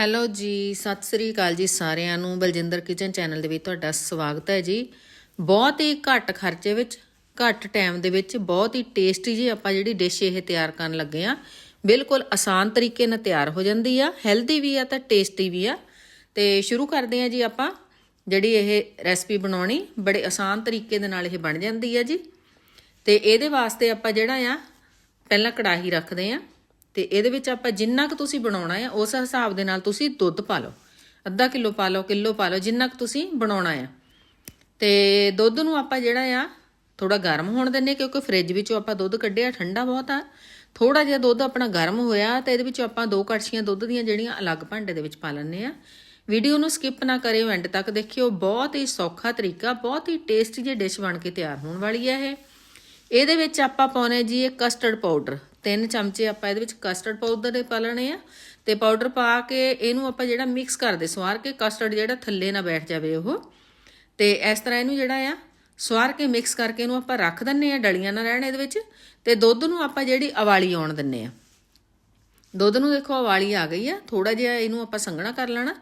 Hello ਜੀ, ਸਤਿ ਸ੍ਰੀ ਅਕਾਲ ਜੀ ਸਾਰਿਆਂ ਨੂੰ। ਬਲਜਿੰਦਰ ਕਿਚਨ ਚੈਨਲ ਦੇ ਵਿੱਚ ਤੁਹਾਡਾ ਸਵਾਗਤ ਹੈ ਜੀ। ਬਹੁਤ ਹੀ ਘੱਟ ਖਰਚੇ ਵਿੱਚ, ਘੱਟ ਟਾਈਮ ਦੇ ਵਿੱਚ ਬਹੁਤ ਹੀ ਟੇਸਟੀ ਜੀ ਆਪਾਂ ਜਿਹੜੀ ਡਿਸ਼ ਇਹ ਤਿਆਰ ਕਰਨ ਲੱਗੇ ਆ ਬਿਲਕੁਲ ਆਸਾਨ ਤਰੀਕੇ ਨਾਲ ਤਿਆਰ ਹੋ ਜਾਂਦੀ ਆ ਹੈਲਦੀ ਵੀ ਆ ਤਾਂ ਟੇਸਟੀ ਵੀ ਆ। ਤੇ ਸ਼ੁਰੂ ਕਰਦੇ ਆ ਜੀ ਆਪਾਂ, ਜਿਹੜੀ ਇਹ ਰੈਸਪੀ ਬਣਾਉਣੀ, ਬੜੇ ਆਸਾਨ ਤਰੀਕੇ ਦੇ ਨਾਲ ਇਹ ਬਣ ਜਾਂਦੀ ਆ ਜੀ। ਤੇ ਇਹਦੇ ਵਾਸਤੇ ਆਪਾਂ ਜਿਹੜਾ ਆ, ਪਹਿਲਾਂ ਕੜਾਹੀ ਰੱਖਦੇ ਆ ਤੇ ਇਹਦੇ ਵਿੱਚ ਆਪਾਂ ਜਿੰਨਾ ਕੁ ਤੁਸੀਂ ਬਣਾਉਣਾ ਆ, ਉਸ ਹਿਸਾਬ ਦੇ ਨਾਲ ਤੁਸੀਂ ਦੁੱਧ ਪਾ ਲਓ। ਅੱਧਾ ਕਿਲੋ ਪਾ ਲਓ, ਕਿਲੋ ਪਾ ਲਓ, ਜਿੰਨਾ ਕੁ ਤੁਸੀਂ ਬਣਾਉਣਾ ਆ। ਤੇ ਦੁੱਧ ਨੂੰ ਆਪਾਂ ਜਿਹੜਾ ਆ ਥੋੜਾ ਗਰਮ ਹੋਣ ਦਿੰਨੇ ਕਿਉਂਕਿ ਫ੍ਰਿਜ ਵਿੱਚੋਂ ਆਪਾਂ ਦੁੱਧ ਕੱਢਿਆ, ਠੰਡਾ ਬਹੁਤ ਆ। ਥੋੜਾ ਜਿਹਾ ਦੁੱਧ ਆਪਣਾ ਗਰਮ ਹੋਇਆ ਤੇ ਇਹਦੇ ਵਿੱਚ ਆਪਾਂ ਦੋ ਕੜਛੀਆਂ ਦੁੱਧ ਦੀਆਂ ਜਿਹੜੀਆਂ ਅਲੱਗ ਭਾਂਡੇ ਦੇ ਵਿੱਚ ਪਾ ਲੈਣੇ ਆ। ਵੀਡੀਓ ਨੂੰ ਸਕਿਪ ਨਾ ਕਰਿਓ, ਐਂਡ ਤੱਕ ਦੇਖਿਓ। ਬਹੁਤ ਹੀ ਸੌਖਾ ਤਰੀਕਾ, ਬਹੁਤ ਹੀ ਟੇਸਟੀ ਜਿਹੀ ਡਿਸ਼ ਬਣ ਕੇ ਤਿਆਰ ਹੋਣ ਵਾਲੀ ਹੈ ਇਹ। ਇਹਦੇ ਵਿੱਚ ਆਪਾਂ ਪਾਉਣੇ ਜੀ ਇਹ ਕਸਟਰਡ ਪਾਊਡਰ ਤਿੰਨ ਚਮਚੇ ਆਪਾਂ ਇਹਦੇ ਵਿੱਚ ਕਸਟਰਡ ਪਾਊਡਰ ਦੇ ਪਾ ਲੈਣੇ ਆ ਤੇ ਪਾਊਡਰ ਪਾ ਕੇ ਇਹਨੂੰ ਆਪਾਂ ਜਿਹੜਾ ਮਿਕਸ ਕਰਦੇ ਸਵਾਰ ਕੇ ਕਸਟਰਡ ਜਿਹੜਾ ਥੱਲੇ ਨਾ ਬੈਠ ਜਾਵੇ ਉਹ। ਤੇ ਇਸ ਤਰ੍ਹਾਂ ਇਹਨੂੰ ਜਿਹੜਾ ਆ, ਸਵਾਰ ਕੇ ਮਿਕਸ ਕਰਕੇ ਇਹਨੂੰ ਆਪਾਂ ਰੱਖ ਦਿੰਨੇ ਆ ਡਲੀਆਂ ਨਾ ਰਹਿਣ ਇਹਦੇ ਵਿੱਚ ਤੇ ਦੁੱਧ ਨੂੰ ਆਪਾਂ ਜਿਹੜੀ ਅਵਾਲੀ ਆਉਣ ਦਿੰਨੇ ਆ। ਦੁੱਧ ਨੂੰ ਦੇਖੋ ਅਵਾਲੀ ਆ ਗਈ ਆ ਥੋੜਾ ਜਿਹਾ ਇਹਨੂੰ ਆਪਾਂ ਸੰਘਣਾ ਕਰ ਲੈਣਾ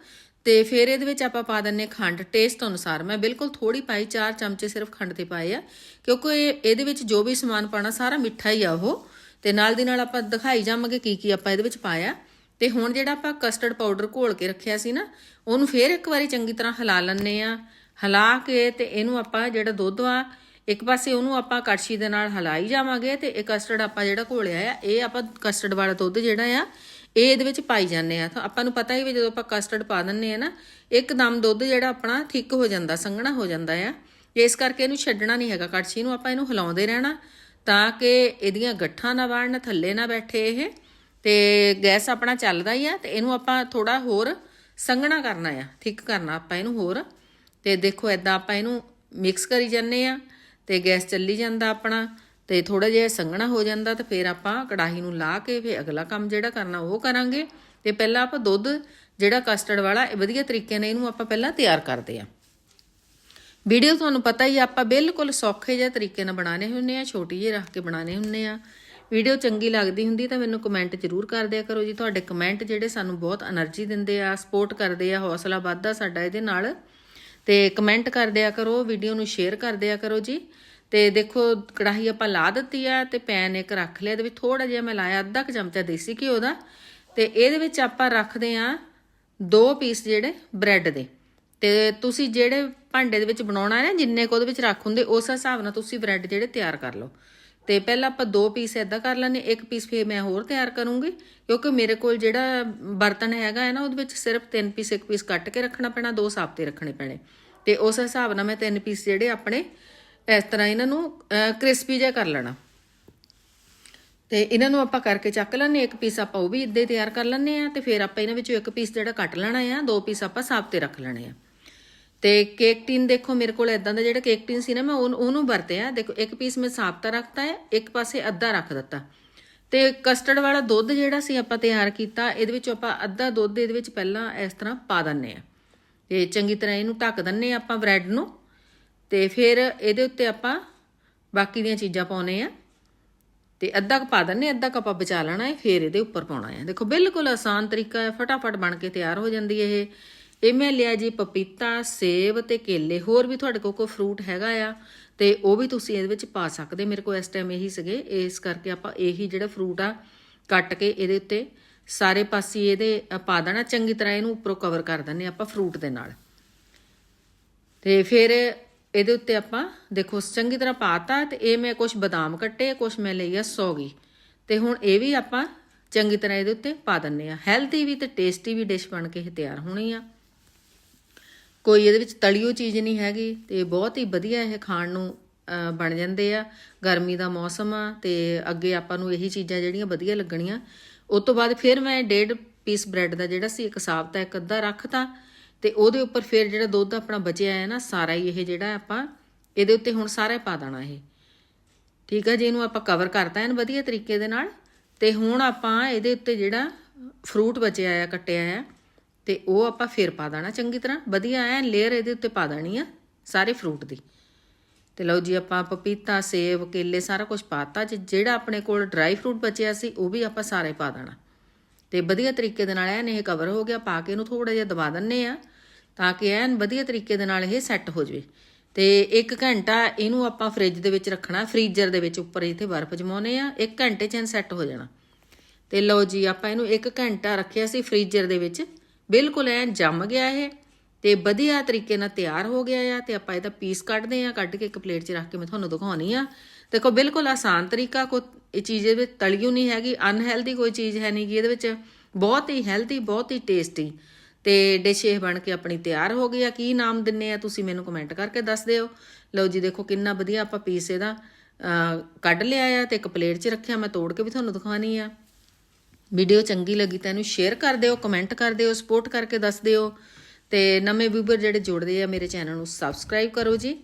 ਤੇ ਫਿਰ ਇਹਦੇ ਵਿੱਚ ਆਪਾਂ ਪਾ ਦਿੰਨੇ ਖੰਡ। ਟੇਸਟ ਅਨੁਸਾਰ ਮੈਂ ਬਿਲਕੁਲ ਥੋੜੀ ਪਾਈ 4 ਚਮਚੇ ਸਿਰਫ ਖੰਡ ਤੇ ਪਾਏ ਆ, ਕਿਉਂਕਿ ਇਹ ਇਹਦੇ ਵਿੱਚ ਜੋ ਵੀ ਸਮਾਨ ਪਾਣਾ ਸਾਰਾ ਮਿੱਠਾ ਹੀ ਆ ਉਹ। ਤੇ ਨਾਲ ਦੀ ਨਾਲ ਆਪਾਂ ਦਿਖਾਈ ਜਾਵਾਂਗੇ ਕੀ ਕੀ ਆਪਾਂ ਇਹਦੇ ਵਿੱਚ ਪਾਇਆ। ਤੇ ਹੁਣ ਜਿਹੜਾ ਆਪਾਂ ਕਸਟਰਡ ਪਾਊਡਰ ਘੋਲ ਕੇ ਰੱਖਿਆ ਸੀ ਨਾ, ਉਹਨੂੰ ਫੇਰ ਇੱਕ ਵਾਰੀ ਚੰਗੀ ਤਰ੍ਹਾਂ ਹਿਲਾ ਲੈਣੇ ਆ ਹਿਲਾ ਕੇ ਤੇ ਇਹਨੂੰ ਆਪਾਂ ਜਿਹੜਾ ਦੁੱਧ ਆ, ਇੱਕ ਪਾਸੇ ਉਹਨੂੰ ਆਪਾਂ ਕੜਛੀ ਦੇ ਨਾਲ ਹਿਲਾਈ ਜਾਵਾਂਗੇ ਤੇ ਇਹ ਕਸਟਰਡ ਆਪਾਂ ਜਿਹੜਾ ਘੋਲਿਆ ਆ, ਇਹ ਆਪਾਂ ਕਸਟਰਡ ਵਾਲਾ ਦੁੱਧ ਜਿਹੜਾ ਆ, ਇਹ ਇਹਦੇ ਵਿੱਚ ਪਾਈ ਜਾਂਦੇ ਆ ਤਾਂ ਆਪਾਂ ਨੂੰ ਪਤਾ ਹੀ ਵੀ ਜਦੋਂ ਆਪਾਂ ਕਸਟਰਡ ਪਾ ਦਿੰਨੇ ਆ ਨਾ, ਇੱਕਦਮ ਦੁੱਧ ਜਿਹੜਾ ਆਪਣਾ ਥਿੱਕ ਹੋ ਜਾਂਦਾ, ਸੰਘਣਾ ਹੋ ਜਾਂਦਾ ਆ। ਇਸ ਕਰਕੇ ਇਹਨੂੰ ਛੱਡਣਾ ਨਹੀਂ ਹੈਗਾ, ਕੜਛੀ ਨੂੰ ਆਪਾਂ ਇਹਨੂੰ ਹਿਲਾਉਂਦੇ ਰਹਿਣਾ। ਤਾਂ ਕਿ ਇਹਦੀਆਂ ਗੱਠਾਂ ਨਾ ਵੜਨ, ਥੱਲੇ ਨਾ ਬੈਠੇ ਇਹ, ਤੇ ਗੈਸ ਆਪਣਾ ਚੱਲਦਾ ਹੀ ਆ, ਤੇ ਇਹਨੂੰ ਆਪਾਂ ਥੋੜਾ ਹੋਰ ਸੰਘਣਾ ਕਰਨਾ ਆ ਥਿੱਕ ਕਰਨਾ ਆਪਾਂ ਇਹਨੂੰ ਹੋਰ, ਤੇ ਦੇਖੋ ਐਦਾਂ ਆਪਾਂ ਇਹਨੂੰ ਮਿਕਸ ਕਰੀ ਜਾਂਦੇ ਆ, ਤੇ ਗੈਸ ਚੱਲੀ ਜਾਂਦਾ ਆਪਣਾ, ਤੇ ਥੋੜਾ ਜਿਹਾ ਸੰਘਣਾ ਹੋ ਜਾਂਦਾ, ਤੇ ਫਿਰ ਆਪਾਂ ਕੜਾਹੀ ਨੂੰ ਲਾ ਕੇ ਫਿਰ ਅਗਲਾ ਕੰਮ ਜਿਹੜਾ ਕਰਨਾ ਉਹ ਕਰਾਂਗੇ, ਤੇ ਪਹਿਲਾਂ ਆਪਾਂ ਦੁੱਧ ਜਿਹੜਾ ਕਸਟਰਡ ਵਾਲਾ, ਇਹ ਵਧੀਆ ਤਰੀਕੇ ਨਾਲ ਇਹਨੂੰ ਆਪਾਂ ਪਹਿਲਾਂ ਤਿਆਰ ਕਰਦੇ ਆ। ਵੀਡੀਓ ਤੁਹਾਨੂੰ ਪਤਾ ਹੀ ਆਪਾਂ ਬਿਲਕੁਲ ਸੌਖੇ ਜਿਹੇ ਤਰੀਕੇ ਨਾਲ ਬਣਾਣੇ ਹੁੰਨੇ ਆ, ਛੋਟੀ ਜਿਹੀ ਰੱਖ ਕੇ ਬਣਾਣੇ ਹੁੰਨੇ ਆ। ਵੀਡੀਓ ਚੰਗੀ ਲੱਗਦੀ ਹੁੰਦੀ ਤਾਂ ਮੈਨੂੰ ਕਮੈਂਟ ਜ਼ਰੂਰ ਕਰ ਦਿਆ ਕਰੋ ਜੀ। ਤੁਹਾਡੇ ਕਮੈਂਟ ਜਿਹੜੇ ਸਾਨੂੰ ਬਹੁਤ એનર્ਜੀ ਦਿੰਦੇ ਆ ਸਪੋਰਟ ਕਰਦੇ ਆ, ਹੌਸਲਾ ਵੱਧਦਾ ਸਾਡਾ ਇਹਦੇ ਨਾਲ। ਤੇ ਕਮੈਂਟ ਕਰ ਦਿਆ ਕਰੋ, ਵੀਡੀਓ ਨੂੰ ਸ਼ੇਅਰ ਕਰ ਦਿਆ ਕਰੋ ਜੀ। ਤੇ ਦੇਖੋ, ਕੜਾਹੀ ਆਪਾਂ ਲਾ ਦਿੱਤੀ ਆ ਤੇ ਪੈਨ ਇੱਕ ਰੱਖ ਲਿਆ, ਇਹਦੇ ਵਿੱਚ ਥੋੜਾ ਜਿਹਾ ਮੈਂ ਲਾਇਆ ਅੱਧਾ ਕ ਚਮਚਾ ਦੇਸੀ ਘਿਓ ਦਾ। ਤੇ ਇਹਦੇ ਵਿੱਚ ਆਪਾਂ ਰੱਖਦੇ ਆ ਦੋ ਪੀਸ ਜਿਹੜੇ ਬ੍ਰੈਡ ਦੇ। ਤੇ ਤੁਸੀਂ ਜਿਹੜੇ ਭਾਂਡੇ ਦੇ ਵਿੱਚ ਬਣਾਉਣਾ ਹੈ ਜਿੰਨੇ ਕੁ ਉਹਦੇ ਵਿੱਚ ਰੱਖ ਹੁੰਦੇ, ਉਸ ਹਿਸਾਬ ਨਾਲ ਤੁਸੀਂ ਬ੍ਰੈਡ ਜਿਹੜੇ ਤਿਆਰ ਕਰ ਲਓ। ਤੇ ਪਹਿਲਾਂ ਆਪਾਂ ਦੋ ਪੀਸ ਐਦਾਂ ਕਰ ਲੈਣੇ ਇੱਕ ਪੀਸ ਫੇਰ ਮੈਂ ਹੋਰ ਤਿਆਰ ਕਰੂੰਗੀ, ਕਿਉਂਕਿ ਮੇਰੇ ਕੋਲ ਜਿਹੜਾ ਬਰਤਨ ਹੈਗਾ ਹੈ ਨਾ, ਉਹਦੇ ਵਿੱਚ ਸਿਰਫ ਤਿੰਨ ਪੀਸ, ਇੱਕ ਪੀਸ ਕੱਟ ਕੇ ਰੱਖਣਾ ਪੈਣਾ, ਦੋ ਸਾਫਤੇ ਰੱਖਣੇ ਪੈਣੇ। ਤੇ ਉਸ ਹਿਸਾਬ ਨਾਲ ਮੈਂ ਤਿੰਨ ਪੀਸ ਜਿਹੜੇ ਆਪਣੇ, ਇਸ ਤਰ੍ਹਾਂ ਇਹਨਾਂ ਨੂੰ ਕ੍ਰਿਸਪੀ ਜਿਹਾ ਕਰ ਲੈਣਾ। ਤੇ ਇਹਨਾਂ ਨੂੰ ਆਪਾਂ ਕਰਕੇ ਚੱਕ ਲੈਣੇ ਇੱਕ ਪੀਸ ਆਪਾਂ ਉਹ ਵੀ ਇੱਦਾਂ ਹੀ ਤਿਆਰ ਕਰ ਲੈਣੇ ਆ ਤੇ ਫਿਰ ਆਪਾਂ ਇਹਨਾਂ ਵਿੱਚੋਂ ਇੱਕ ਪੀਸ ਜਿਹੜਾ ਕੱਟ ਲੈਣਾ ਆ, ਦੋ ਪੀਸ ਆਪਾਂ ਸਾਫਤੇ ਰੱਖ ਲੈਣੇ ਆ। ਤੇ ਕੇਕ ਟਿਨ ਦੇਖੋ ਮੇਰੇ ਕੋਲ ਇਦਾਂ ਦਾ ਜਿਹੜਾ ਕੇਕ ਟਿਨ ਸੀ ਨਾ, ਮੈਂ ਉਹਨੂੰ ਵਰਤਿਆ ਦੇਖੋ, ਇੱਕ ਪੀਸ ਮੈਂ ਸਾਫਤਾ ਰੱਖਤਾ ਹੈ, ਇੱਕ ਪਾਸੇ ਅੱਧਾ ਰੱਖ ਦਿੱਤਾ। ਤੇ ਕਸਟਰਡ ਵਾਲਾ ਦੁੱਧ ਜਿਹੜਾ ਸੀ ਆਪਾਂ ਤਿਆਰ ਕੀਤਾ, ਇਹਦੇ ਵਿੱਚ ਆਪਾਂ ਅੱਧਾ ਦੁੱਧ ਇਹਦੇ ਵਿੱਚ ਪਹਿਲਾਂ ਇਸ ਤਰ੍ਹਾਂ ਪਾ ਦਿੰਨੇ ਆ। ਤੇ ਚੰਗੀ ਤਰ੍ਹਾਂ ਇਹਨੂੰ ਢੱਕ ਦਿੰਨੇ ਆ ਆਪਾਂ ਬ੍ਰੈਡ ਨੂੰ। ਤੇ ਫਿਰ ਇਹਦੇ ਉੱਤੇ ਆਪਾਂ ਬਾਕੀ ਦੀਆਂ ਚੀਜ਼ਾਂ ਪਾਉਨੇ ਆ। ਤੇ ਅੱਧਾ ਕ ਪਾ ਦਿੰਨੇ ਅੱਧਾ ਕੱਪ ਬਚਾ ਲੈਣਾ ਹੈ, ਫਿਰ ਇਹਦੇ ਉੱਪਰ ਪਾਉਣਾ ਹੈ। ਦੇਖੋ, ਬਿਲਕੁਲ ਆਸਾਨ ਤਰੀਕਾ ਹੈ, ਫਟਾਫਟ ਬਣ ਕੇ ਤਿਆਰ ਹੋ ਜਾਂਦੀ ਹੈ ਇਹ। ਇਹ ਮੈਂ ਲਿਆ ਜੀ ਪਪੀਤਾ, ਸੇਬ ਤੇ ਕੇਲੇ। ਹੋਰ ਵੀ ਤੁਹਾਡੇ ਕੋਲ ਕੋਈ ਫਰੂਟ ਹੈਗਾ ਆ, ਤੇ ਉਹ ਵੀ ਤੁਸੀਂ ਇਹਦੇ ਵਿੱਚ ਪਾ ਸਕਦੇ। ਮੇਰੇ ਕੋਲ ਇਸ ਟਾਈਮ ਇਹੀ ਸੀਗੇ। ਇਸ ਕਰਕੇ ਆਪਾਂ ਇਹੀ ਜਿਹੜਾ ਫਰੂਟ ਆ, ਕੱਟ ਕੇ ਇਹਦੇ ਉੱਤੇ ਸਾਰੇ ਪਾਸੇ ਇਹਦੇ ਪਾ ਦੇਣਾ। ਚੰਗੀ ਤਰ੍ਹਾਂ ਇਹਨੂੰ ਉੱਪਰੋਂ ਕਵਰ ਕਰ ਦਿੰਨੇ ਆਪਾਂ ਫਰੂਟ ਦੇ ਨਾਲ। ਤੇ ਫਿਰ ਇਹਦੇ ਉੱਤੇ ਆਪਾਂ, ਦੇਖੋ, ਚੰਗੀ ਤਰ੍ਹਾਂ ਪਾਤਾ ਤੇ ਇਹ ਮੈਂ ਕੁਝ ਬਦਾਮ ਕੱਟੇ ਕੁਝ ਮੈਂ ਲਈ ਆ ਸੌਗੀ। ਤੇ ਹੁਣ ਇਹ ਵੀ ਆਪਾਂ ਚੰਗੀ ਤਰ੍ਹਾਂ ਇਹਦੇ ਉੱਤੇ ਪਾ ਦਿੰਨੇ ਆ ਹੈਲਥੀ ਵੀ ਤੇ ਟੇਸਟੀ ਵੀ ਡਿਸ਼ ਬਣ ਕੇ ਇਹ ਤਿਆਰ ਹੋਣੀ ਆ। ਕੋਈ ਇਹਦੇ ਵਿੱਚ ਤਲੀਓ ਚੀਜ਼ ਨਹੀਂ ਹੈਗੀ ਤੇ ਬਹੁਤ ਹੀ ਵਧੀਆ ਇਹ ਖਾਣ ਨੂੰ ਬਣ ਜਾਂਦੇ ਆ। ਗਰਮੀ ਦਾ ਮੌਸਮ ਆ ਤੇ ਅੱਗੇ ਆਪਾਂ ਨੂੰ ਇਹੀ ਚੀਜ਼ਾਂ ਜਿਹੜੀਆਂ ਵਧੀਆ ਲੱਗਣੀਆਂ। ਉਸ ਤੋਂ ਬਾਅਦ ਫਿਰ ਮੈਂ ਡੇਢ ਪੀਸ ਬ੍ਰੈਡ ਦਾ ਜਿਹੜਾ ਸੀ ਇੱਕ ਸਾਬਤਾ ਇੱਕ ਅੱਧਾ ਰੱਖਤਾ ਤੇ ਉਹਦੇ ਉੱਪਰ ਫਿਰ ਜਿਹੜਾ ਦੁੱਧ ਆਪਣਾ ਬਚਿਆ ਹੈ ਨਾ, ਸਾਰਾ ਹੀ ਇਹ ਜਿਹੜਾ ਆਪਾਂ ਇਹਦੇ ਉੱਤੇ ਹੁਣ ਸਾਰਾ ਪਾ ਦੇਣਾ ਇਹ। ਠੀਕ ਆ ਜੀ, ਇਹਨੂੰ ਆਪਾਂ ਕਵਰ ਕਰਤਾ ਐਨ ਵਧੀਆ ਤਰੀਕੇ ਦੇ ਨਾਲ ਤੇ ਹੁਣ ਆਪਾਂ ਇਹਦੇ ਉੱਤੇ ਜਿਹੜਾ ਫਰੂਟ ਬਚਿਆ ਆ, ਕੱਟਿਆ ਆ ਤੇ ਉਹ ਆਪਾਂ ਫਿਰ ਪਾ ਦੇਣਾ ਚੰਗੀ ਤਰ੍ਹਾਂ। ਵਧੀਆ ਐ ਲੇਅਰ ਇਹਦੇ ਉੱਤੇ ਪਾ ਦੇਣੀ ਆ ਸਾਰੇ ਫਰੂਟ ਦੀ। ਤੇ ਲਓ ਜੀ ਆਪਾਂ ਪਪੀਤਾ, ਸੇਬ, ਕੇਲੇ ਸਾਰਾ ਕੁਝ ਪਾਤਾ। ਜਿਹੜਾ ਆਪਣੇ ਕੋਲ ਡਰਾਈ ਫਰੂਟ ਬਚਿਆ ਸੀ, ਉਹ ਵੀ ਆਪਾਂ ਸਾਰੇ ਪਾ ਦੇਣਾ। ਤੇ ਵਧੀਆ ਤਰੀਕੇ ਦੇ ਨਾਲ ਐਨ ਇਹ ਕਵਰ ਹੋ ਗਿਆ, ਪਾ ਕੇ ਇਹਨੂੰ ਥੋੜਾ ਜਿਹਾ ਦਬਾ ਦਿੰਨੇ ਆ, ਤਾਂ ਕਿ ਐਨ ਵਧੀਆ ਤਰੀਕੇ ਦੇ ਨਾਲ ਇਹ ਸੈੱਟ ਹੋ ਜਾਵੇ। ਤੇ 1 ਘੰਟਾ ਇਹਨੂੰ ਆਪਾਂ ਫ੍ਰਿਜ ਦੇ ਵਿੱਚ ਰੱਖਣਾ ਫ੍ਰੀਜ਼ਰ ਦੇ ਵਿੱਚ ਉੱਪਰ ਇੱਥੇ ਬਰਫ਼ ਜਮਾਉਨੇ ਆ 1 ਘੰਟੇ ਚ ਐਨ ਸੈੱਟ ਹੋ ਜਾਣਾ। ਤੇ ਲਓ ਜੀ ਆਪਾਂ ਇਹਨੂੰ 1 ਘੰਟਾ ਰੱਖਿਆ ਸੀ ਫ੍ਰੀਜ਼ਰ ਦੇ ਵਿੱਚ। ਬਿਲਕੁਲ ਐਨ ਜੰਮ ਗਿਆ ਇਹ ਤੇ ਵਧੀਆ ਤਰੀਕੇ ਨਾਲ ਤਿਆਰ ਹੋ ਗਿਆ ਆ ਤੇ ਆਪਾਂ ਇਹਦਾ ਪੀਸ ਕੱਢਦੇ ਆ, ਕੱਢ ਕੇ ਇੱਕ ਪਲੇਟ 'ਚ ਰੱਖ ਕੇ ਮੈਂ ਤੁਹਾਨੂੰ ਦਿਖਾਉਣੀ ਆ। ਦੇਖੋ ਬਿਲਕੁਲ ਆਸਾਨ ਤਰੀਕਾ ਕੋ ਇਹ ਚੀਜ਼ ਇਹਦੇ ਵਿੱਚ ਤਲਿਓ ਨਹੀਂ ਹੈਗੀ ਅਨਹੈਲਦੀ ਕੋਈ ਚੀਜ਼ ਹੈ ਨਹੀਂ ਗੀ, ਇਹਦੇ ਵਿੱਚ ਬਹੁਤ ਹੀ ਹੈਲਦੀ ਬਹੁਤ ਹੀ ਟੇਸਟੀ ਤੇ ਡਿਸ਼ ਇਹ ਬਣ ਕੇ ਆਪਣੀ ਤਿਆਰ ਹੋ ਗਈ ਆ। ਕੀ ਨਾਮ ਦਿੰਨੇ ਆ ਤੁਸੀਂ ਮੈਨੂੰ ਕਮੈਂਟ ਕਰਕੇ ਦੱਸ ਦਿਓ। ਲਓ ਜੀ ਦੇਖੋ ਕਿੰਨਾ ਵਧੀਆ ਆਪਾਂ ਪੀਸ ਇਹਦਾ ਕੱਢ ਲਿਆ ਆ ਤੇ ਇੱਕ ਪਲੇਟ 'ਚ ਰੱਖਿਆ, ਮੈਂ ਤੋੜ ਕੇ ਵੀ ਤੁਹਾਨੂੰ ਦਿਖਾਣੀ ਆ। ਵੀਡੀਓ ਚੰਗੀ ਲੱਗੀ ਤਾਂ ਇਹਨੂੰ ਸ਼ੇਅਰ ਕਰ ਦਿਓ ਕਮੈਂਟ ਕਰ ਦਿਓ ਸਪੋਰਟ ਕਰਕੇ ਦੱਸ ਦਿਓ। ਤੇ ਨਵੇਂ ਵਿਊਵਰ ਜਿਹੜੇ ਜੁੜਦੇ ਆ ਮੇਰੇ ਚੈਨਲ ਨੂੰ ਸਬਸਕ੍ਰਾਈਬ ਕਰੋ ਜੀ।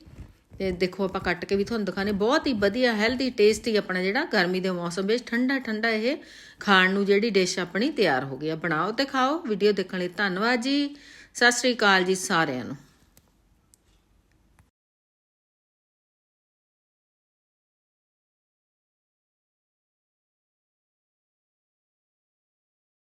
ਤੇ ਦੇਖੋ ਆਪਾਂ ਕੱਟ ਕੇ ਵੀ ਤੁਹਾਨੂੰ ਦਿਖਾਣੇ ਬਹੁਤ ਹੀ ਵਧੀਆ ਹੈਲਦੀ ਟੇਸਟੀ ਆਪਣਾ ਜਿਹੜਾ ਗਰਮੀ ਦੇ ਮੌਸਮ ਵਿੱਚ ਠੰਡਾ ਠੰਡਾ ਇਹ ਖਾਣ ਨੂੰ ਜਿਹੜੀ ਡਿਸ਼ ਆਪਣੀ ਤਿਆਰ ਹੋ ਗਈ ਆ। ਬਣਾਓ ਤੇ ਖਾਓ। ਵੀਡੀਓ ਦੇਖਣ ਲਈ ਧੰਨਵਾਦ ਜੀ। ਸਤਿ ਸ੍ਰੀ ਅਕਾਲ ਜੀ ਸਾਰਿਆਂ ਨੂੰ।